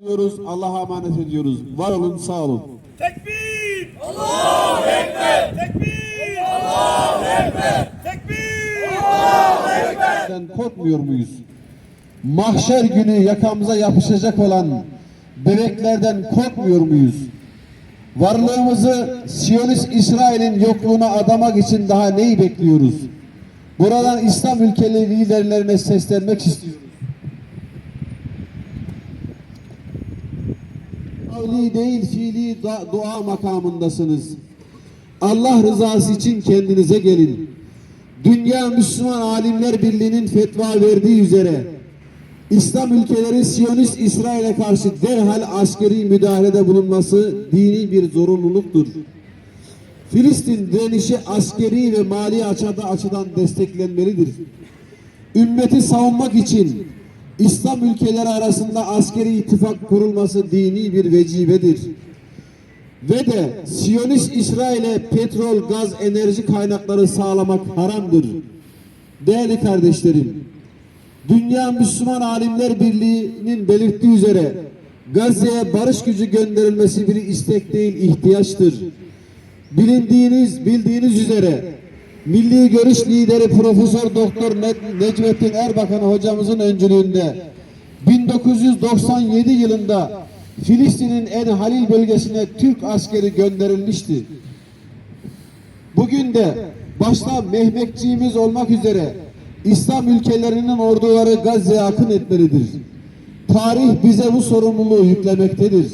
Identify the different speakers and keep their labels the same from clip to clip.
Speaker 1: diyoruz. Allah'a emanet ediyoruz. Var olun, sağ olun.
Speaker 2: Tekbir! Allahu Ekber! Tekbir! Allahu Ekber! Tekbir!
Speaker 1: Allah'tan korkmuyor muyuz? Mahşer günü yakamıza yapışacak olan bebeklerden korkmuyor muyuz? Varlığımızı Siyonist İsrail'in yokluğuna adamak için daha neyi bekliyoruz? Buradan İslam ülkeli liderlerine seslenmek istiyoruz. Kavli değil fiili dua makamındasınız. Allah rızası için kendinize gelin. Dünya Müslüman Alimler Birliği'nin fetva verdiği üzere İslam ülkeleri Siyonist İsrail'e karşı derhal askeri müdahalede bulunması dini bir zorunluluktur. Filistin direnişi askeri ve mali açıda açıdan desteklenmelidir. Ümmeti savunmak için İslam ülkeleri arasında askeri ittifak kurulması dini bir vecibedir. Ve de Siyonist İsrail'e petrol, gaz, enerji kaynakları sağlamak haramdır. Değerli kardeşlerim, Dünya Müslüman Alimler Birliği'nin belirttiği üzere Gazze'ye barış gücü gönderilmesi bir istek değil ihtiyaçtır. Bilindiğiniz, bildiğiniz üzere Milli Görüş Lideri Profesör Doktor Ne- Necmettin Erbakan hocamızın öncülüğünde 1997 yılında Filistin'in En Halil bölgesine Türk askeri gönderilmişti. Bugün de başta Mehmetçiğimiz olmak üzere İslam ülkelerinin orduları Gazze'ye akın etmelidir. Tarih bize bu sorumluluğu yüklemektedir.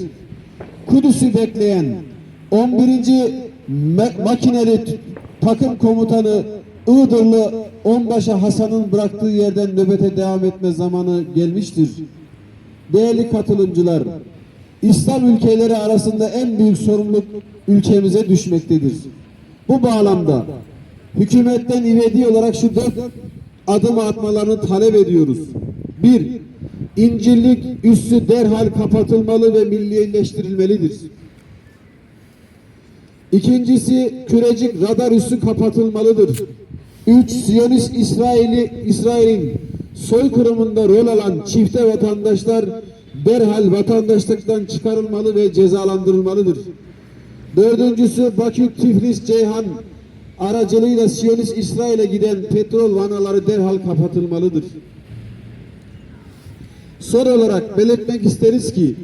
Speaker 1: Kudüs'ü bekleyen 11. Me- makineli takım komutanı Iğdırlı Onbaşı Hasan'ın bıraktığı yerden nöbete devam etme zamanı gelmiştir. Değerli katılımcılar, İslam ülkeleri arasında en büyük sorumluluk ülkemize düşmektedir. Bu bağlamda hükümetten ivedi olarak şu dört adım atmalarını talep ediyoruz. Bir, İncirlik üssü derhal kapatılmalı ve millileştirilmelidir. İkincisi Kürecik radar üssü kapatılmalıdır. Üç Siyonist İsrail'i İsrail'in soykırımında rol alan çifte vatandaşlar derhal vatandaşlıktan çıkarılmalı ve cezalandırılmalıdır. Dördüncüsü Bakü Tiflis Ceyhan aracılığıyla Siyonist İsrail'e giden petrol vanaları derhal kapatılmalıdır. Son olarak belirtmek isteriz ki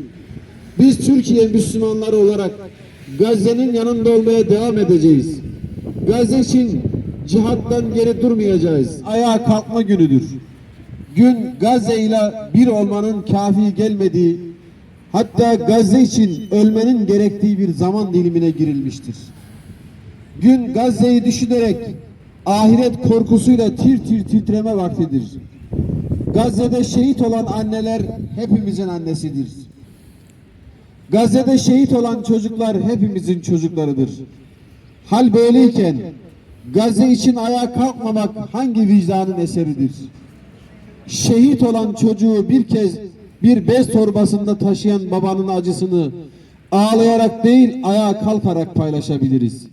Speaker 1: biz Türkiye Müslümanları olarak Gazze'nin yanında olmaya devam edeceğiz. Gazze için cihattan geri durmayacağız. Ayağa kalkma günüdür. Gün Gazze ile bir olmanın kafi gelmediği, hatta Gazze için ölmenin gerektiği bir zaman dilimine girilmiştir. Gün Gazze'yi düşünerek ahiret korkusuyla tir tir titreme vaktidir. Gazze'de şehit olan anneler hepimizin annesidir. Gazze'de şehit olan çocuklar hepimizin çocuklarıdır. Hal böyleyken Gazze için ayağa kalkmamak hangi vicdanın eseridir? Şehit olan çocuğu bir kez bir bez torbasında taşıyan babanın acısını ağlayarak değil ayağa kalkarak paylaşabiliriz.